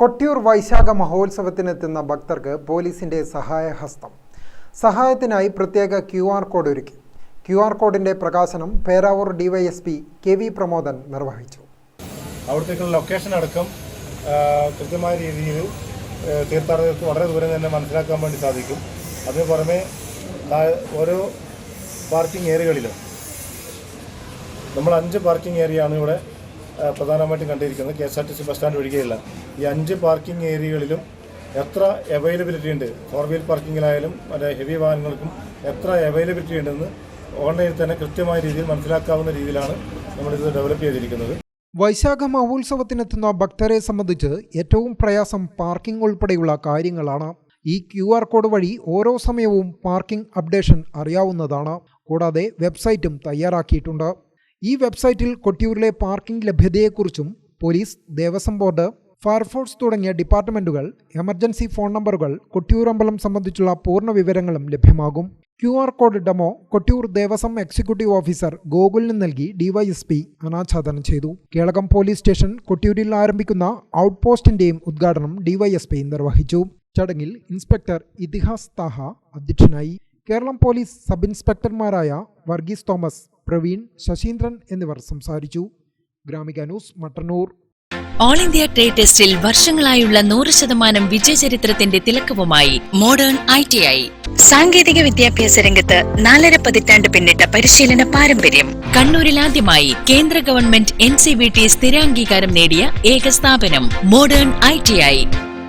കൊട്ടിയൂർ വൈശാഖ മഹോത്സവത്തിനെത്തുന്ന ഭക്തർക്ക് പോലീസിന്റെ സഹായഹസ്തം. സഹായത്തിനായി പ്രത്യേക ക്യു ആർ കോഡ് ഒരുക്കി. ക്യു ആർ കോഡിന്റെ പ്രകാശനം Peravoor DYSP K V Pramodan നിർവഹിച്ചു. അവിടത്തേക്കുള്ള ലൊക്കേഷൻ അടക്കം കൃത്യമായ രീതിയിൽ തീർത്ഥാടകർക്ക് വളരെ ദൂരം തന്നെ മനസ്സിലാക്കാൻ വേണ്ടി സാധിക്കും. അതിന് പുറമെ ഓരോ പാർക്കിംഗ് ഏരിയകളിലും നമ്മൾ അഞ്ച് പാർക്കിംഗ് ഏരിയയാണ് ഇവിടെ പ്രധാനമായിട്ടും കണ്ടിരിക്കുന്നത് K S R T C bus stand ഒഴികെയുള്ള ഈ അഞ്ച് പാർക്കിംഗ് ഏരിയകളിലും എത്ര അവൈലബിലിറ്റി ഉണ്ട്? ഫോർ വീൽ പാർക്കിങ്ങിലായാലും മറ്റേ ഹെവി വാഹനങ്ങൾക്കും എത്ര അവൈലബിലിറ്റി ഉണ്ടെന്ന് ഓൺലൈനിൽ തന്നെ കൃത്യമായ രീതിയിൽ മനസ്സിലാക്കാവുന്ന രീതിയിലാണ് നമ്മളിത് ഡെവലപ്പ് ചെയ്തിരിക്കുന്നത്. വൈശാഖ മഹോത്സവത്തിനെത്തുന്ന ഭക്തരെ സംബന്ധിച്ച് ഏറ്റവും പ്രയാസം പാർക്കിംഗ് ഉൾപ്പെടെയുള്ള കാര്യങ്ങളാണ്. ഈ ക്യു ആർ കോഡ് വഴി ഓരോ സമയവും പാർക്കിംഗ് അപ്ഡേഷൻ അറിയാവുന്നതാണ്. കൂടാതെ വെബ്സൈറ്റും തയ്യാറാക്കിയിട്ടുണ്ട്. ഈ വെബ്സൈറ്റിൽ കൊട്ടിയൂരിലെ parking ലഭ്യതയെക്കുറിച്ചും police Devaswom board fire force തുടങ്ങിയ ഡിപ്പാർട്ട്മെന്റുകൾ എമർജൻസി ഫോൺ നമ്പറുകൾ കൊട്ടിയൂർ അമ്പലം സംബന്ധിച്ചുള്ള പൂർണ വിവരങ്ങളും ലഭ്യമാകും. Q R code demo Kottiyoor Devaswom executive officer ഗോകുലിന് നൽകി ഡിവൈഎസ്പി അനാച്ഛാദനം ചെയ്തു. കേളകം പോലീസ് സ്റ്റേഷൻ കൊട്ടിയൂരിൽ ആരംഭിക്കുന്ന ഔട്ട് പോസ്റ്റിന്റെയും ഉദ്ഘാടനം ഡിവൈഎസ്പി നിർവഹിച്ചു. ചടങ്ങിൽ ഇൻസ്പെക്ടർ ഇതിഹാസ് താഹ അധ്യക്ഷനായി. കേരളം പോലീസ് സബ് ഇൻസ്പെക്ടർമാരായ വർഗീസ് തോമസ് പ്രവീൺ ശശീന്ദ്രൻ എന്നിവർ സംസാരിച്ചു. Gramika news Mattannur. All India trade ടെസ്റ്റിൽ വർഷങ്ങളായുള്ള നൂറ് ശതമാനം വിജയചരിത്രത്തിന്റെ തിലക്കവുമായി മോഡേൺ ഐ ടി ഐ സാങ്കേതിക വിദ്യാഭ്യാസ രംഗത്ത് നാലര പതിറ്റാണ്ട് പിന്നിട്ട പരിശീലന പാരമ്പര്യം. കണ്ണൂരിൽ ആദ്യമായി കേന്ദ്ര government N C B T സ്ഥിരാംഗീകാരം നേടിയ ഏക സ്ഥാപനം മോഡേൺ ഐ ടി ഐ